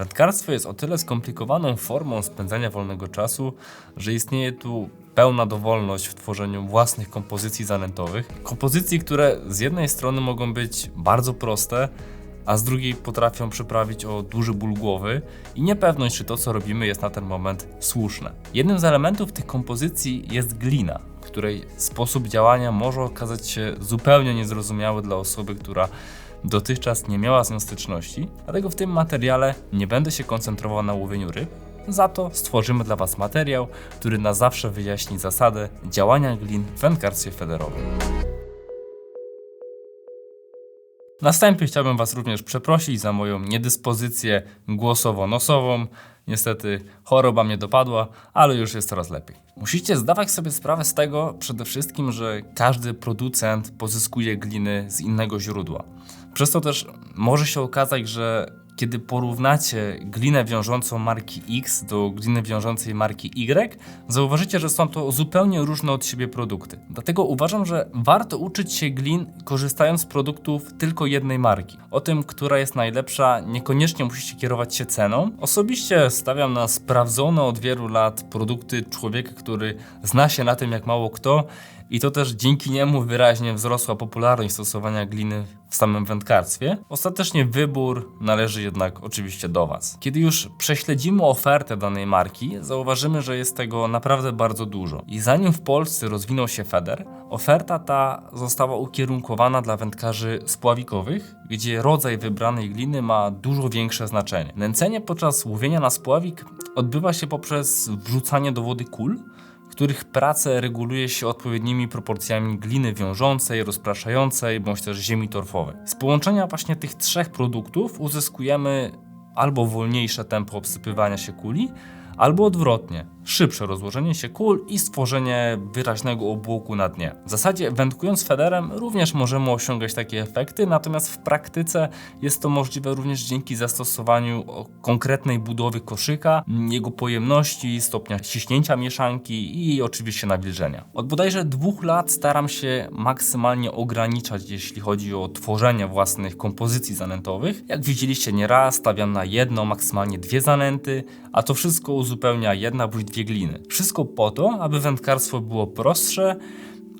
Wędkarstwo jest o tyle skomplikowaną formą spędzania wolnego czasu, że istnieje tu pełna dowolność w tworzeniu własnych kompozycji zanętowych. Kompozycji, które z jednej strony mogą być bardzo proste, a z drugiej potrafią przyprawić o duży ból głowy i niepewność, czy to, co robimy, jest na ten moment słuszne. Jednym z elementów tych kompozycji jest glina, której sposób działania może okazać się zupełnie niezrozumiały dla osoby, która dotychczas nie miała z nią styczności, dlatego w tym materiale nie będę się koncentrował na łowieniu ryb, za to stworzymy dla Was materiał, który na zawsze wyjaśni zasadę działania glin w wędkarstwie federowym. Na wstępie chciałbym Was również przeprosić za moją niedyspozycję głosowo-nosową. Niestety choroba mnie dopadła, ale już jest coraz lepiej. Musicie zdawać sobie sprawę z tego przede wszystkim, że każdy producent pozyskuje gliny z innego źródła. Przez to też może się okazać, że kiedy porównacie glinę wiążącą marki X do gliny wiążącej marki Y, zauważycie, że są to zupełnie różne od siebie produkty. Dlatego uważam, że warto uczyć się glin korzystając z produktów tylko jednej marki. O tym, która jest najlepsza, niekoniecznie musicie kierować się ceną. Osobiście stawiam na sprawdzone od wielu lat produkty człowieka, który zna się na tym jak mało kto i to też dzięki niemu wyraźnie wzrosła popularność stosowania gliny w samym wędkarstwie. Ostatecznie wybór należy jednak oczywiście do Was. Kiedy już prześledzimy ofertę danej marki, zauważymy, że jest tego naprawdę bardzo dużo. I zanim w Polsce rozwinął się Feder, oferta ta została ukierunkowana dla wędkarzy spławikowych, gdzie rodzaj wybranej gliny ma dużo większe znaczenie. Nęcenie podczas łowienia na spławik odbywa się poprzez wrzucanie do wody kul, których pracę reguluje się odpowiednimi proporcjami gliny wiążącej, rozpraszającej bądź też ziemi torfowej. Z połączenia właśnie tych trzech produktów uzyskujemy albo wolniejsze tempo obsypywania się kuli, albo odwrotnie, szybsze rozłożenie się kul i stworzenie wyraźnego obłoku na dnie. W zasadzie wędkując federem również możemy osiągać takie efekty, natomiast w praktyce jest to możliwe również dzięki zastosowaniu konkretnej budowy koszyka, jego pojemności, stopnia ciśnięcia mieszanki i oczywiście nawilżenia. Od bodajże dwóch lat staram się maksymalnie ograniczać, jeśli chodzi o tworzenie własnych kompozycji zanętowych. Jak widzieliście nieraz, stawiam na jedno, maksymalnie dwie zanęty, a to wszystko uzupełnia jedna bądź dwie gliny. Wszystko po to, aby wędkarstwo było prostsze,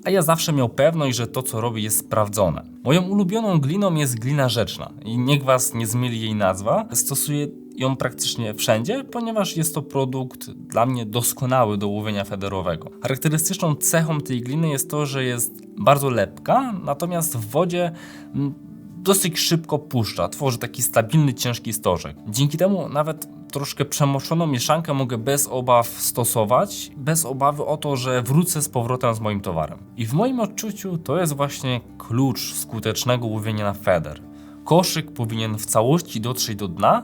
a ja zawsze miał pewność, że to co robię jest sprawdzone. Moją ulubioną gliną jest glina rzeczna i niech was nie zmyli jej nazwa. Stosuję ją praktycznie wszędzie, ponieważ jest to produkt dla mnie doskonały do łowienia federowego. Charakterystyczną cechą tej gliny jest to, że jest bardzo lepka, natomiast w wodzie mm, dosyć szybko puszcza, tworzy taki stabilny, ciężki stożek. Dzięki temu nawet troszkę przemoczoną mieszankę mogę bez obaw stosować, bez obawy o to, że wrócę z powrotem z moim towarem. I w moim odczuciu to jest właśnie klucz skutecznego łowienia na feder. Koszyk powinien w całości dotrzeć do dna,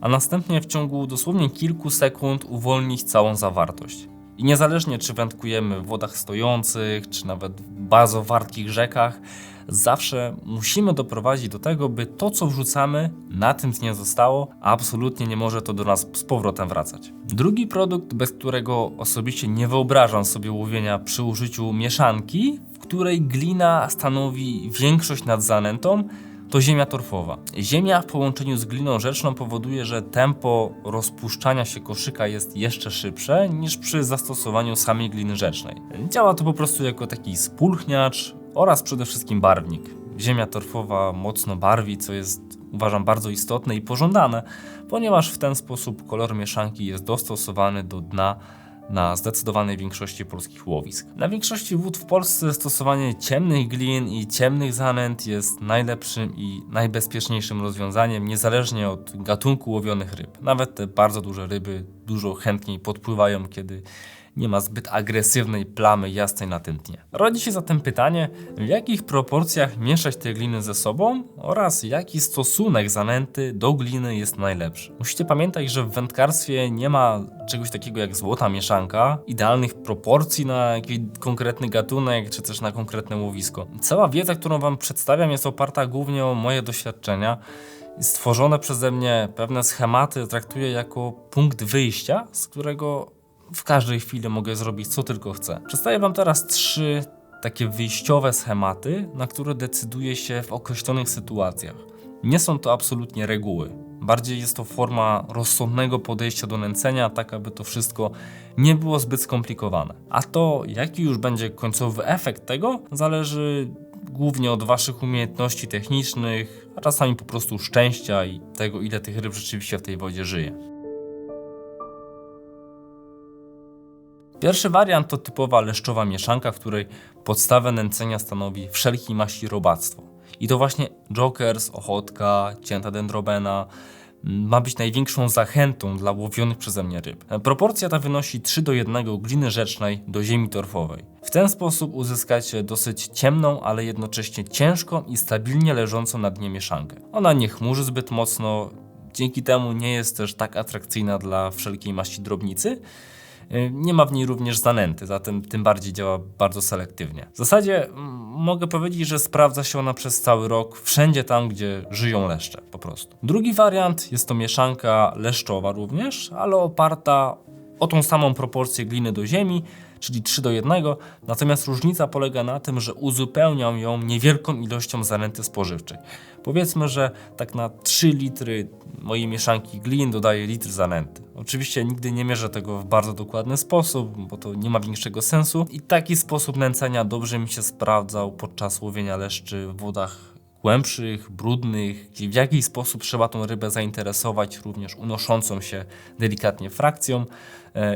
a następnie w ciągu dosłownie kilku sekund uwolnić całą zawartość. I niezależnie czy wędkujemy w wodach stojących, czy nawet w bardzo wartkich rzekach, zawsze musimy doprowadzić do tego, by to, co wrzucamy, na tym dnie zostało, a absolutnie nie może to do nas z powrotem wracać. Drugi produkt, bez którego osobiście nie wyobrażam sobie łowienia przy użyciu mieszanki, w której glina stanowi większość nad zanętą, to ziemia torfowa. Ziemia w połączeniu z gliną rzeczną powoduje, że tempo rozpuszczania się koszyka jest jeszcze szybsze niż przy zastosowaniu samej gliny rzecznej. Działa to po prostu jako taki spulchniacz oraz przede wszystkim barwnik. Ziemia torfowa mocno barwi, co jest uważam bardzo istotne i pożądane, ponieważ w ten sposób kolor mieszanki jest dostosowany do dna na zdecydowanej większości polskich łowisk. Na większości wód w Polsce stosowanie ciemnych glin i ciemnych zanęt jest najlepszym i najbezpieczniejszym rozwiązaniem, niezależnie od gatunku łowionych ryb. Nawet te bardzo duże ryby dużo chętniej podpływają, kiedy nie ma zbyt agresywnej plamy jasnej na tym dnie. Rodzi się zatem pytanie, w jakich proporcjach mieszać te gliny ze sobą oraz jaki stosunek zanęty do gliny jest najlepszy. Musicie pamiętać, że w wędkarstwie nie ma czegoś takiego jak złota mieszanka, idealnych proporcji na jakiś konkretny gatunek czy też na konkretne łowisko. Cała wiedza, którą Wam przedstawiam jest oparta głównie o moje doświadczenia stworzone przeze mnie pewne schematy traktuję jako punkt wyjścia, z którego w każdej chwili mogę zrobić co tylko chcę. Przedstawię Wam teraz trzy takie wyjściowe schematy, na które decyduję się w określonych sytuacjach. nie są to absolutnie reguły. Bardziej jest to forma rozsądnego podejścia do nęcenia, tak aby to wszystko nie było zbyt skomplikowane. A to, jaki już będzie końcowy efekt tego, zależy głównie od Waszych umiejętności technicznych, a czasami po prostu szczęścia i tego, ile tych ryb rzeczywiście w tej wodzie żyje. Pierwszy wariant to typowa leszczowa mieszanka, w której podstawę nęcenia stanowi wszelkiej maści robactwo. I to właśnie jokers, ochotka, cięta dendrobena ma być największą zachętą dla łowionych przeze mnie ryb. Proporcja ta wynosi 3 do 1 gliny rzecznej do ziemi torfowej. W ten sposób uzyskacie dosyć ciemną, ale jednocześnie ciężką i stabilnie leżącą na dnie mieszankę. Ona nie chmurzy zbyt mocno, dzięki temu nie jest też tak atrakcyjna dla wszelkiej maści drobnicy, nie ma w niej również zanęty, zatem tym bardziej działa bardzo selektywnie. W zasadzie mogę powiedzieć, że sprawdza się ona przez cały rok wszędzie tam, gdzie żyją leszcze po prostu. Drugi wariant jest to mieszanka leszczowa również, ale oparta o tą samą proporcję gliny do ziemi, czyli 3 do 1, natomiast różnica polega na tym, że uzupełniam ją niewielką ilością zanęty spożywczej. Powiedzmy, że tak na 3 litry mojej mieszanki glin dodaję litr zanęty. Oczywiście nigdy nie mierzę tego w bardzo dokładny sposób, bo to nie ma większego sensu i taki sposób nęcenia dobrze mi się sprawdzał podczas łowienia leszczy w wodach głębszych, brudnych, gdzie w jakiś sposób trzeba tą rybę zainteresować również unoszącą się delikatnie frakcją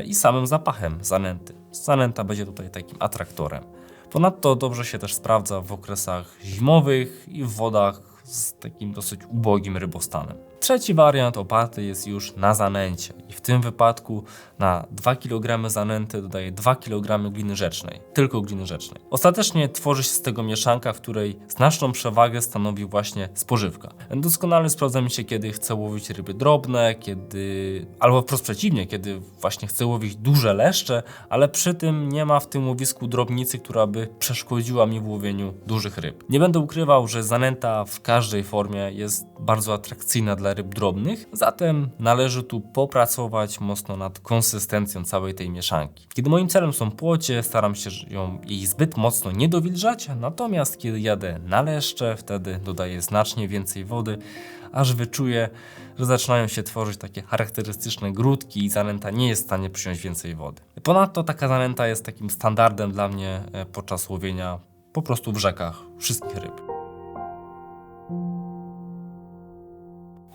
i samym zapachem zanęty. Zanęta będzie tutaj takim atraktorem. Ponadto dobrze się też sprawdza w okresach zimowych i w wodach z takim dosyć ubogim rybostanem. Trzeci wariant oparty jest już na zanęcie i w tym wypadku na 2 kg zanęty dodaję 2 kg gliny rzecznej, tylko gliny rzecznej. Ostatecznie tworzy się z tego mieszanka, w której znaczną przewagę stanowi właśnie spożywka. Doskonale sprawdza mi się, kiedy chcę łowić ryby drobne, kiedy, albo wprost przeciwnie, kiedy właśnie chcę łowić duże leszcze, ale przy tym nie ma w tym łowisku drobnicy, która by przeszkodziła mi w łowieniu dużych ryb. Nie będę ukrywał, że zanęta w każdej formie jest bardzo atrakcyjna dla ryb drobnych, zatem należy tu popracować mocno nad konsystencją całej tej mieszanki. Kiedy moim celem są płocie, staram się ją jej zbyt mocno nie dowilżać, natomiast kiedy jadę na leszcze, wtedy dodaję znacznie więcej wody, aż wyczuję, że zaczynają się tworzyć takie charakterystyczne grudki i zanęta nie jest w stanie przyjąć więcej wody. Ponadto taka zanęta jest takim standardem dla mnie e, podczas łowienia po prostu w rzekach wszystkich ryb.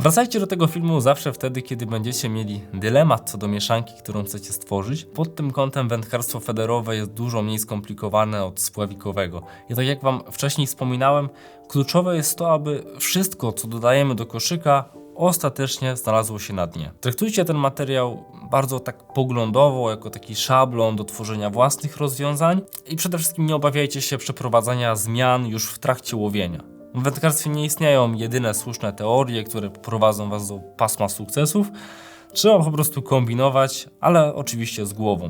Wracajcie do tego filmu zawsze wtedy, kiedy będziecie mieli dylemat co do mieszanki, którą chcecie stworzyć. Pod tym kątem wędkarstwo federowe jest dużo mniej skomplikowane od spławikowego. I tak jak Wam wcześniej wspominałem, kluczowe jest to, aby wszystko, co dodajemy do koszyka, ostatecznie znalazło się na dnie. Traktujcie ten materiał bardzo tak poglądowo, jako taki szablon do tworzenia własnych rozwiązań i przede wszystkim nie obawiajcie się przeprowadzania zmian już w trakcie łowienia. W wędkarstwie nie istnieją jedyne słuszne teorie, które prowadzą Was do pasma sukcesów. Trzeba po prostu kombinować, ale oczywiście z głową.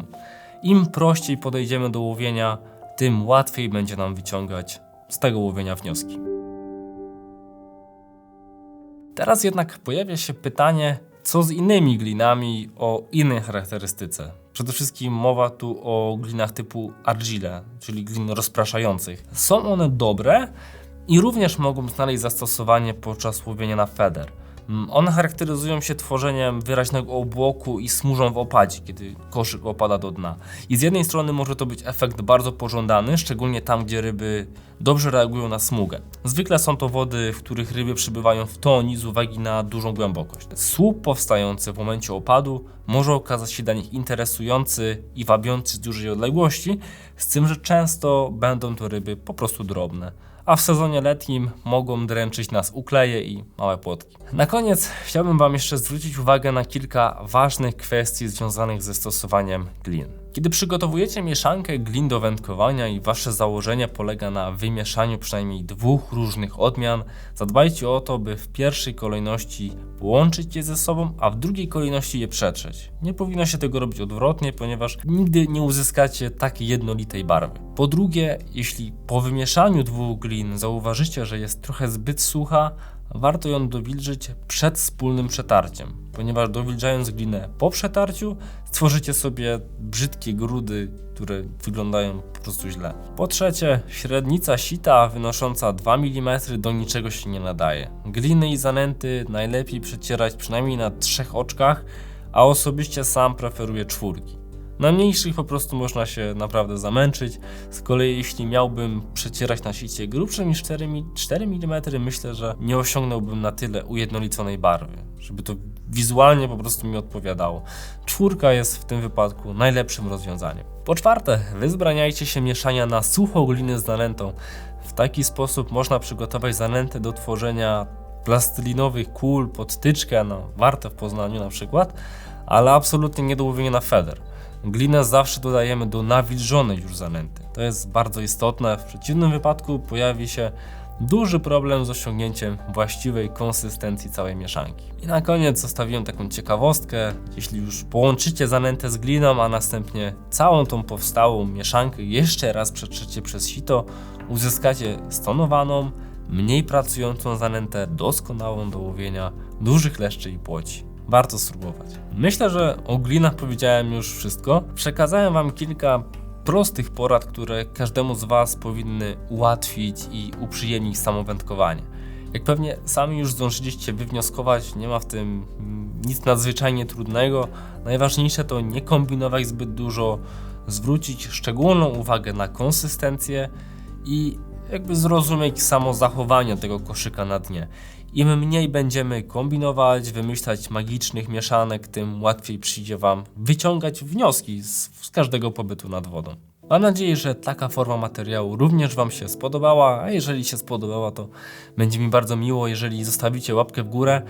Im prościej podejdziemy do łowienia, tym łatwiej będzie nam wyciągać z tego łowienia wnioski. Teraz jednak pojawia się pytanie, co z innymi glinami o innej charakterystyce. Przede wszystkim mowa tu o glinach typu argile, czyli glin rozpraszających. Są one dobre, i również mogą znaleźć zastosowanie podczas łowienia na feder. Mm, one charakteryzują się tworzeniem wyraźnego obłoku i smużą w opadzie, kiedy koszyk opada do dna. I z jednej strony może to być efekt bardzo pożądany, szczególnie tam, gdzie ryby dobrze reagują na smugę. Zwykle są to wody, w których ryby przybywają w toni z uwagi na dużą głębokość. Słup powstający w momencie opadu może okazać się dla nich interesujący i wabiący z dużej odległości, z tym, że często będą to ryby po prostu drobne a w sezonie letnim mogą dręczyć nas ukleje i małe płotki. Na koniec chciałbym Wam jeszcze zwrócić uwagę na kilka ważnych kwestii związanych ze stosowaniem glin. Kiedy przygotowujecie mieszankę glin do wędkowania i wasze założenie polega na wymieszaniu przynajmniej dwóch różnych odmian, zadbajcie o to, by w pierwszej kolejności połączyć je ze sobą, a w drugiej kolejności je przetrzeć. Nie powinno się tego robić odwrotnie, ponieważ nigdy nie uzyskacie takiej jednolitej barwy. Po drugie, jeśli po wymieszaniu dwóch glin zauważycie, że jest trochę zbyt sucha, warto ją dowilżyć przed wspólnym przetarciem, ponieważ dowilżając glinę po przetarciu, stworzycie sobie brzydkie grudy, które wyglądają po prostu źle. Po trzecie, średnica sita wynosząca 2 mm do niczego się nie nadaje. Gliny i zanęty najlepiej przecierać przynajmniej na trzech oczkach, a osobiście sam preferuję czwórki. Na mniejszych po prostu można się naprawdę zamęczyć. Z kolei jeśli miałbym przecierać na sicie grubszym niż 4, mi- 4 mm, myślę, że nie osiągnąłbym na tyle ujednoliconej barwy, żeby to wizualnie po prostu mi odpowiadało. Czwórka jest w tym wypadku najlepszym rozwiązaniem. Po czwarte, wyzbraniajcie się mieszania na suchą glinę z zanętą. W taki sposób można przygotować zanętę do tworzenia plastelinowych kul pod tyczkę, no warte w Poznaniu na przykład, ale absolutnie nie do łowienia na feder. Glinę zawsze dodajemy do nawilżonej już zanęty. To jest bardzo istotne, w przeciwnym wypadku pojawi się duży problem z osiągnięciem właściwej konsystencji całej mieszanki. I na koniec zostawiłem taką ciekawostkę. Jeśli już połączycie zanętę z gliną, a następnie całą tą powstałą mieszankę jeszcze raz przetrzecie przez sito, uzyskacie stonowaną, mniej pracującą zanętę, doskonałą do łowienia dużych leszczy i płoci. Warto spróbować. Myślę, że o glinach powiedziałem już wszystko. Przekazałem Wam kilka prostych porad, które każdemu z Was powinny ułatwić i uprzyjemnić samo wędkowanie. Jak pewnie sami już zdążyliście wywnioskować, nie ma w tym nic nadzwyczajnie trudnego. Najważniejsze to nie kombinować zbyt dużo, zwrócić szczególną uwagę na konsystencję i jakby zrozumieć samo zachowanie tego koszyka na dnie. Im mniej będziemy kombinować, wymyślać magicznych mieszanek, tym łatwiej przyjdzie Wam wyciągać wnioski z, z każdego pobytu nad wodą. Mam nadzieję, że taka forma materiału również Wam się spodobała, a jeżeli się spodobała, to będzie mi bardzo miło, jeżeli zostawicie łapkę w górę.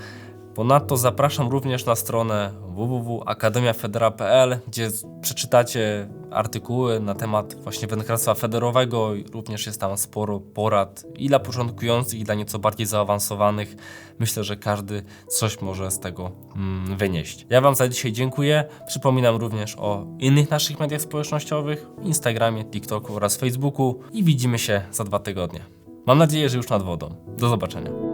Ponadto zapraszam również na stronę www.akademiafedera.pl, gdzie przeczytacie artykuły na temat właśnie wędkarstwa federowego. Również jest tam sporo porad i dla początkujących, i dla nieco bardziej zaawansowanych. Myślę, że każdy coś może z tego mm, wynieść. Ja Wam za dzisiaj dziękuję. Przypominam również o innych naszych mediach społecznościowych, Instagramie, TikToku oraz Facebooku i widzimy się za dwa tygodnie. Mam nadzieję, że już nad wodą. Do zobaczenia.